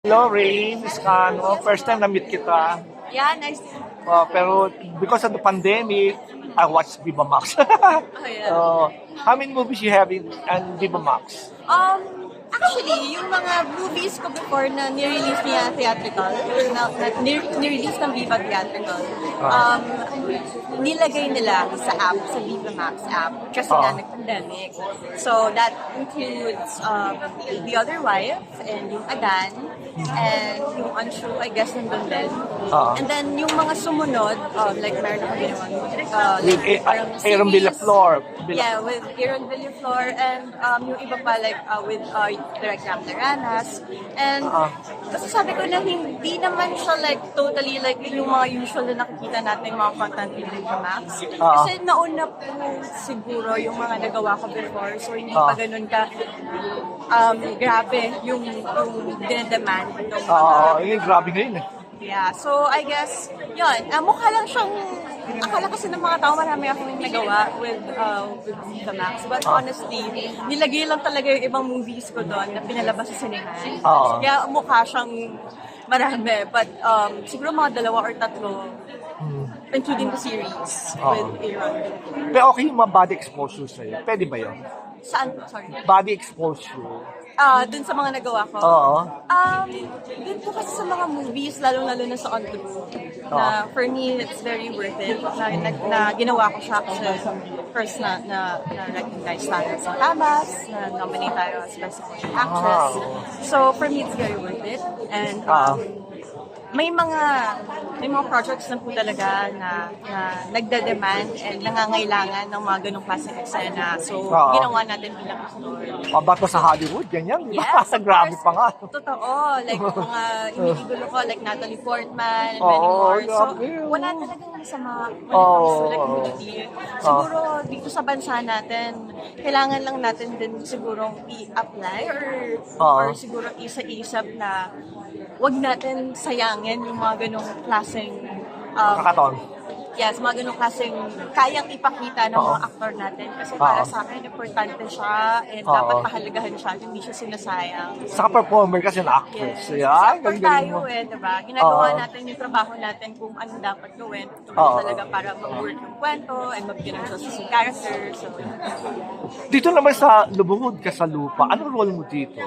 Hello, Rain, Scano. First time na-meet kita. Yeah, nice. Uh, pero because of the pandemic, I watched Viva Max. Oh, yeah. uh, how many movies you have in, in Viva Max? Um, actually, yung mga movies ko before na nirelease niya theatrical, na, na nir- nirelease ng Viva Theatrical, um, nilagay nila sa app, sa Viva Max app, kasi Ah. nga nag-pandemic. So, that includes um, The Other Wife, and yung Adan, and yung Untrue, I guess, nandun din. Ah. And then, yung mga sumunod, um, like, meron ako ginawang, uh, With A- parang Aaron. Villaflor. Villa- Yeah, with Aaron Villaflor and um, yung iba pa like uh, with uh, Direct Ram Taranas. And Ah. kasi sabi ko na hindi naman siya like totally like yung mga usual na nakikita natin yung mga content in Viva Max. Ah. Kasi nauna po siguro yung mga nagawa ko before. So hindi pa ganun ka um, grabe yung, yung dinedemand ng mga Ah, yun, grabe ngayon eh. Yeah, so I guess, yun, uh, mukha lang siyang, akala kasi ng mga tao marami akong nagawa with, uh, with The Max. But honestly, nilagay lang talaga yung ibang movies ko doon na pinalabas sa sinehan. Oo. Kaya mukha siyang marami. But um, siguro mga dalawa or tatlo, including the series Oo. with Aaron. Pero okay yung mga body exposure sa'yo. Pwede ba yun? Saan? Sorry. Body exposure. Ah, dun sa mga nagawa ko. Oo. Um, dun po kasi sa mga movies, lalong-lalo na sa On The Go, na for me, it's very worth it. Na, na, na ginawa ko siya kasi first na, na, na recognize tayo sa Tabas, na nominate tayo as Best Supporting Actress. So, for me, it's very worth it. And, Ah. um, may mga may mga projects na po talaga na, na nagda-demand and nangangailangan ng mga ganong klaseng eksena. So, Oo. ginawa natin bilang actor. Pabato sa Hollywood, ganyan. di ba? Yes, of grabe course. pa nga. Totoo. Like, mga iniigulo ko, like Natalie Portman and Oo, many more. So, grabe. wala talagang masama when it comes to like oo. nudity. Siguro, dito sa bansa natin, kailangan lang natin din sigurong i-apply or, Oo. or siguro isa-isap na wag natin sayangin yung mga ganong klaseng um, Kakaton. Yes, mga ganong klaseng kayang ipakita ng Oo. mga aktor natin. Kasi para Oo. sa akin, importante siya and Oo. dapat pahalagahan siya. Hindi siya sinasayang. Saka performer kasi na actress. Yes. Yan, Kasi actor galing galing tayo mo. eh, diba? Ginagawa Oo. natin yung trabaho natin kung ano dapat gawin. Oo. Talaga para mag-work yung kwento and mabigyan ng justice yung character. So, Dito naman sa Lubungod ka sa lupa, anong role mo dito?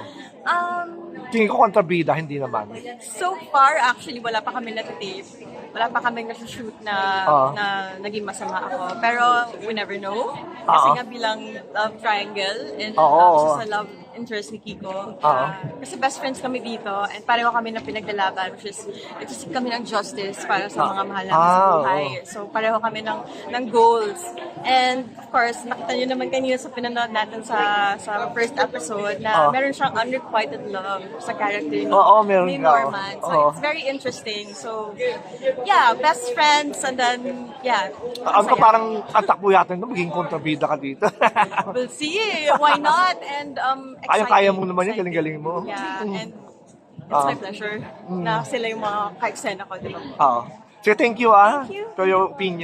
Um, Tingin ko kontrabida, hindi naman. So far, actually, wala pa kami natitape. Wala pa kami nasa-shoot na, Oo. na naging masama ako. Pero we never know. Kasi Oo. nga bilang love triangle and uh, oo. isa sa love interest ni Kiko. Oo. Uh, kasi best friends kami dito and pareho kami na pinaglalaban which is nagsiseek kami ng justice para sa mga mahal namin sa Ah, buhay. So pareho kami ng, ng goals. And of course, nakita nyo naman kanina sa pinanood natin sa sa first episode na Oo. meron siyang unrequited love sa character ni, Oo, meron ni ka. Norman. So Oo. it's very interesting. So yeah, best friends and then yeah. Ang masaya. parang atakbo yata no, maging kontrabida ka dito. We'll see. Why not? And um, Kaya-kaya mo naman yun, exciting. galing-galing mo. Yeah, Mm. and it's Ah. my pleasure na sila yung mga ka-eksena ko, di ba? Oo. So thank you ah, Thank you. for your opinion.